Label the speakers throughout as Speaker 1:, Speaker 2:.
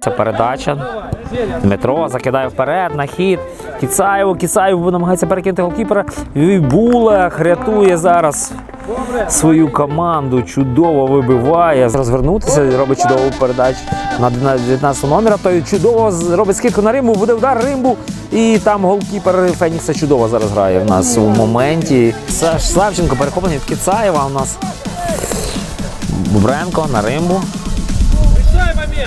Speaker 1: Це передача. Дмитро закидає вперед на хід. Кіцаєву, Кіцаєв намагається перекинути голкіпера. Булах рятує зараз свою команду. Чудово вибиває. Розвернутися, робить чудову передачу на 19 номера. Той чудово робить скидку на Римбу, буде удар Римбу. І там голкіпер Фенікса чудово зараз грає в нас у моменті. Саш Савченко перехоплений від Кіцаєва у нас. Бубренко на Римбу.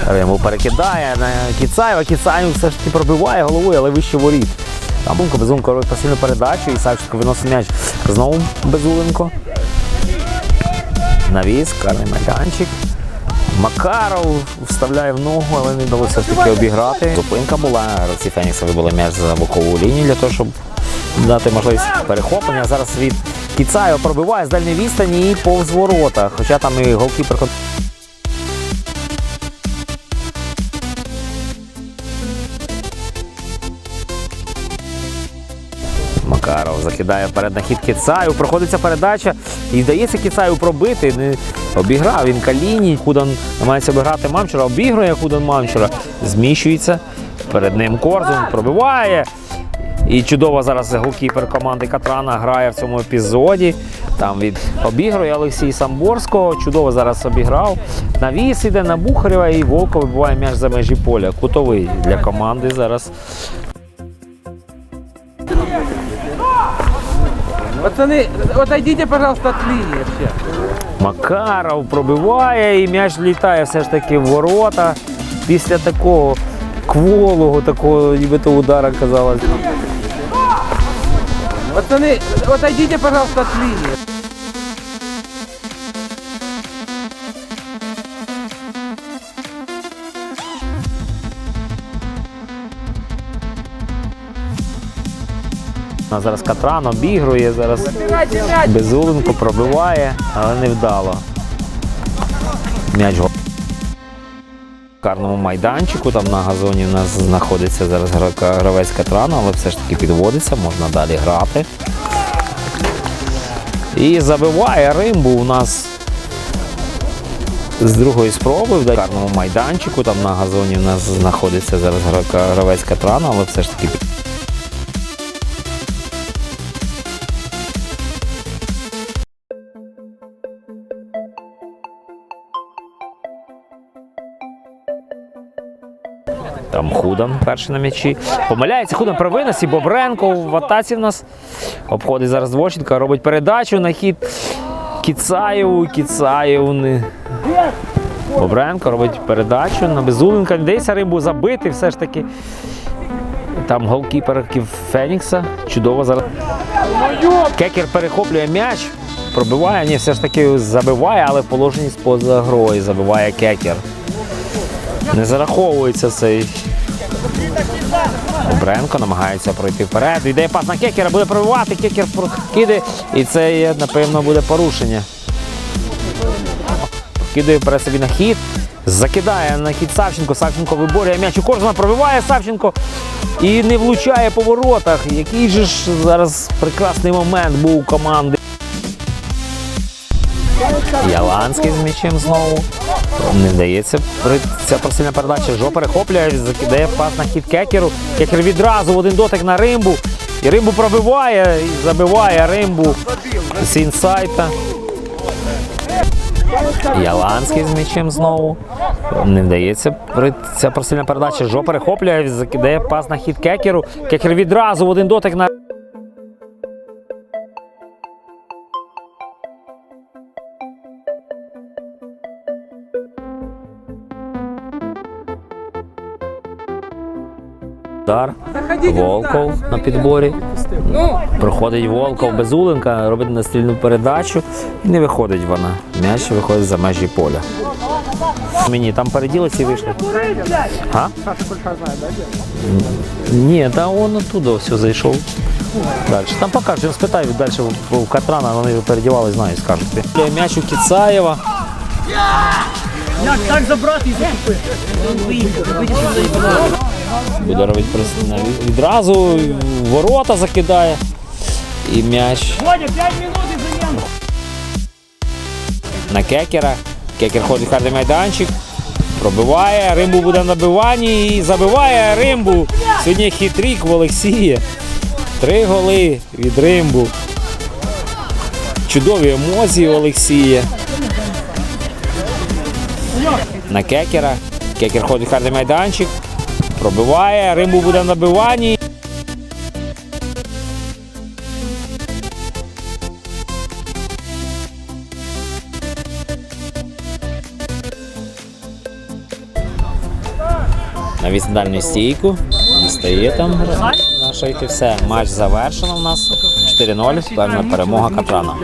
Speaker 1: Римбу перекидає на Кіцаєва. Кіцаєв все ж таки пробиває головою, але вище воріт. Там Бунко Безуленко робить пасивну передачу і Савченко виносить м'яч знову Безуленко. Навіс, карний майданчик. Макаров вставляє в ногу, але не вдалося все ж таки обіграти. Зупинка була. Гравці Фенікса вибили м'яч за бокову лінію для того, щоб дати можливість перехоплення. Зараз від Кіцаєва пробиває з дальньої відстані і повз ворота. Хоча там і голкіпер кон- Макаров закидає вперед на хід Кіцаю. Проходиться передача і вдається Кіцаю пробити. Не обіграв він Каліні. Худан намагається обіграти Мамчура. Обігрує Худан Мамчура. Зміщується. Перед ним Корзун пробиває. І чудово зараз голкіпер команди Катрана грає в цьому епізоді. Там від обігрує Олексій Самборського. Чудово зараз обіграв. Навіс іде на Бухарєва і Волков вибиває м'яч за межі поля. Кутовий для команди зараз.
Speaker 2: Пацаны, отойдите, пожалуйста, от вообще.
Speaker 1: Макаров пробиває і м'яч літає все ж таки в ворота. Після такого кволого, такого нібито удара казалось.
Speaker 2: Пацаны, отойдите, пожалуйста, от линии.
Speaker 1: А зараз Катран обігрує, зараз Безуленко пробиває, але не вдало. М'яч го- в карному майданчику. Там на газоні у нас знаходиться зараз гра- гравець Катрана, але все ж таки підводиться, можна далі грати. І забиває Римбу у нас з другої спроби в карному майданчику. Там на газоні у нас знаходиться зараз гра- гравець Катрана, але все ж таки Там Худан перший на м'ячі. Помиляється Худан при виносі. Бобренко в атаці в нас обходить зараз Двоченка, робить передачу на хід Кіцаєву. Кіцаєв не. Бобренко робить передачу на Безуленка. Десь рибу забити все ж таки. Там голкіпер Фенікса. Чудово зараз. Кекер перехоплює м'яч, пробиває, ні, все ж таки забиває, але в положенні з-поза грою забиває кекер. Не зараховується цей. Бренко намагається пройти вперед. Йде пас на кекера, буде пробивати, кекер киде. І це напевно, буде порушення. Кидає вперед собі на хід. Закидає на хід Савченко. Савченко виборює м'яч у Корзуна, пробиває Савченко і не влучає по воротах. Який же ж зараз прекрасний момент був у команди. Яланський з м'ячем знову. Не вдається ця просильна передача. Жо перехоплює, закидає пас на хід кекеру. Кекер відразу в один дотик на римбу. І римбу пробиває і забиває римбу з інсайта. Яланський з м'ячем знову. Не вдається ця просильна передача. Жо перехоплює, закидає пас на хід кекеру. Кекер відразу в один дотик на. Удар. Волков на підборі. Проходить Волков без Уленка, робить настільну передачу і не виходить вона. М'яч виходить за межі поля. Мені там переділиці вийшли. А? Ні, та он оттуда все зайшов. Далі. Там покажуть, він спитає далі у- у Катрана, вони передівали, знаю, скажуть. М'яч у Кіцаєва.
Speaker 3: Як так забрати і закупити?
Speaker 1: Буде робити відразу ворота закидає. І м'яч
Speaker 3: Водя, 5 минут і заміну.
Speaker 1: на кекера. Кекер ходить в карний майданчик. Пробиває, Римбу буде на набиванні і забиває Римбу. Сьогодні хитрік в Олексія. Три голи від Римбу. Чудові емоції у Олексія. На кекера. Кекер ходить в карний майданчик. Пробиває, Римбу буде на набиванні. на віддальну стійку. Дістає там наша і все. Матч завершено у нас. 4-0. Певна перемога Катрана.